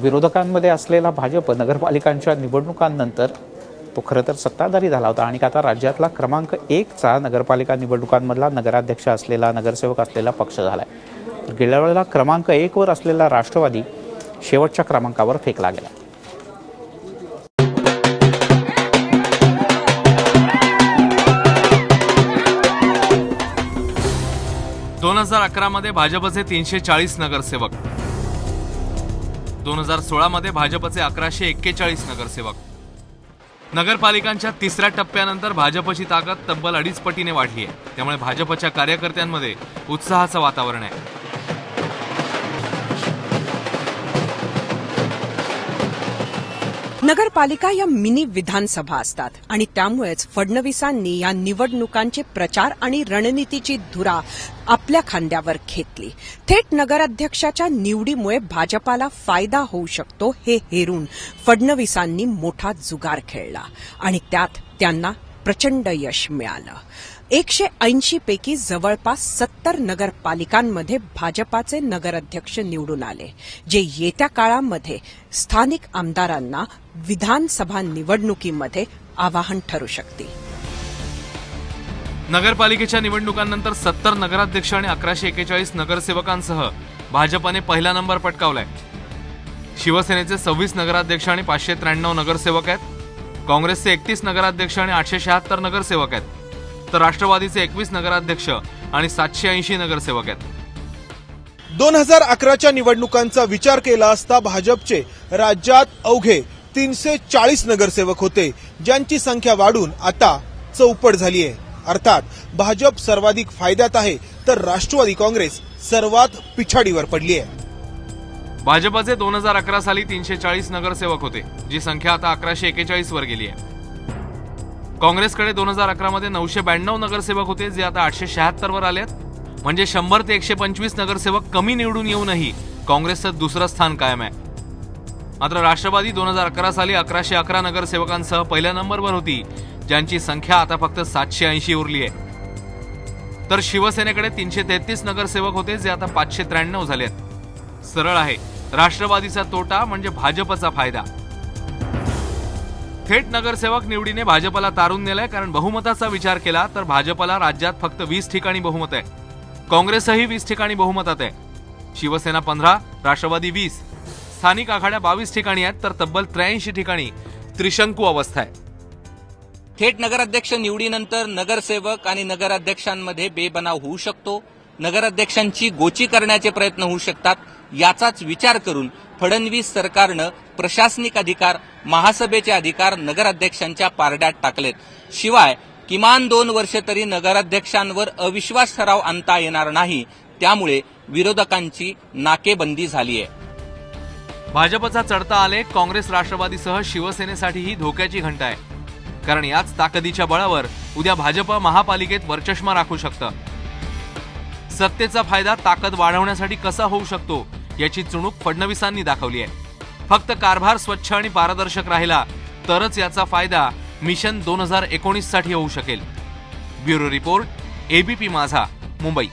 विरोधकांमध्ये असलेला भाजप नगरपालिकांच्या निवडणुकांनंतर तो खरं तर सत्ताधारी झाला होता. आणि आता राज्यातला क्रमांक एकचा नगरपालिका निवडणुकांमधला नगराध्यक्ष असलेला नगरसेवक असलेला पक्ष झाला आहे तर गेल्या वेळेला क्रमांक एकवर असलेला राष्ट्रवादी शेवटच्या क्रमांकावर फेकला गेला. दोन हजार अकरामध्ये भाजपचे तीनशे चाळीस नगरसेवक. दोन हजार सोळा मध्ये भाजपचे अकराशे एक्केचाळीस नगरसेवक. नगरपालिकांच्या तिसऱ्या टप्प्यानंतर भाजपची ताकद तब्बल अडीच पटीने वाढली आहे. त्यामुळे भाजपच्या कार्यकर्त्यांमध्ये उत्साहाचं वातावरण आहे. नगरपालिका या मिनी विधानसभा असतात आणि त्यामुळेच फडणवीसांनी या निवडणुकांचे प्रचार आणि रणनीतीची धुरा आपल्या खांद्यावर घेतली. थेट नगराध्यक्षाच्या निवडीमुळे भाजपाला फायदा होऊ शकतो हे हेरून फडणवीसांनी मोठा जुगार खेळला. आणि त्यात त्यांना प्रचंड यश मिळालं. एकशे ऐंशी पैकी जवळपास सत्तर नगरपालिकांमध्ये भाजपाचे नगराध्यक्ष निवडून आले जे येत्या काळामध्ये स्थानिक आमदारांना विधानसभा निवडणुकीमध्ये आवाहन ठरू शकते नगरपालिकेच्या निवडणुकांनंतर सत्तर नगराध्यक्ष आणि अकराशे एकेचाळीस नगरसेवकांसह भाजपाने पहिला नंबर पटकावलाय. शिवसेनेचे सव्वीस नगराध्यक्ष आणि पाचशे त्र्याण्णव नगरसेवक आहेत. काँग्रेसचे एकतीस नगराध्यक्ष आणि आठशे शहात्तर नगरसेवक आहेत. तर राष्ट्रवादीचे एकवीस नगराध्यक्ष आणि सातशे ऐंशी नगरसेवक आहेत. दोन हजार अकराच्या निवडणुकांचा विचार केला असता भाजपचे राज्यात अवघे तीनशे चाळीस नगरसेवक होते ज्यांची संख्या वाढून आता चौपट झाली आहे. अर्थात भाजप सर्वाधिक फायद्यात आहे तर राष्ट्रवादी काँग्रेस सर्वात पिछाडीवर पडली आहे. भाजपचे दोन हजार अकरा साली तीनशे चाळीस नगरसेवक होते जी संख्या आता अकराशे एकेचाळीस वर गेली आहे. काँग्रेसकडे दोन हजार अकरा मध्ये नऊशे ब्याण्णव नगरसेवक होते जे आता आठशे शहात्तर वर आहेत म्हणजे शंभर ते एकशे पंचवीस नगरसेवक कमी निवडून येऊनही काँग्रेसचं दुसरं स्थान कायम आहे. मात्र राष्ट्रवादी दोन हजार अकरा साली अकराशे अकरा नगरसेवकांसह पहिल्या नंबरवर होती ज्यांची संख्या आता फक्त सातशे ऐंशी उरली आहे. तर शिवसेनेकडे तीनशे तेहतीस नगरसेवक होते जे आता पाचशे त्र्याण्णव झाले आहेत सरळ आहे. राष्ट्रवादीचा तोटा म्हणजे भाजपचा फायदा. थेट नगरसेवक निवडीने भाजपला तारून नेलाय कारण बहुमताचा विचार केला तर भाजपला राज्यात फक्त वीस ठिकाणी बहुमत आहे. काँग्रेसही वीस ठिकाणी बहुमतात आहे. शिवसेना पंधरा राष्ट्रवादी वीस. स्थानिक आघाड्या बावीस ठिकाणी आहेत तर तब्बल त्र्याऐंशी ठिकाणी त्रिशंकू अवस्था आहे. थेट नगराध्यक्ष निवडीनंतर नगरसेवक आणि नगराध्यक्षांमध्ये बेबनाव होऊ शकतो. नगराध्यक्षांची गोची करण्याचे प्रयत्न होऊ शकतात. याचाच विचार करून फडणवीस सरकारनं प्रशासनिक अधिकार महासभेचे अधिकार नगराध्यक्षांच्या पारड्यात टाकलेत. शिवाय किमान दोन वर्ष तरी नगराध्यक्षांवर अविश्वास ठराव आणता येणार नाही त्यामुळे विरोधकांची नाकेबंदी झाली आहे भाजपचा चढता आलेख काँग्रेस राष्ट्रवादीसह शिवसेनेसाठीही धोक्याची घंटा आहे. कारण याच ताकदीच्या बळावर उद्या भाजप महापालिकेत वर्चष्मा राखू शकतं. सत्तेचा फायदा ताकद वाढवण्यासाठी कसा होऊ शकतो याची चुणूक फडणवीसांनी दाखवली आहे. फक्त कारभार स्वच्छ आणि पारदर्शक राहिला तरच याचा फायदा मिशन दोन हजार एकोणीससाठी होऊ शकेल. ब्युरो रिपोर्ट एबीपी माझा मुंबई.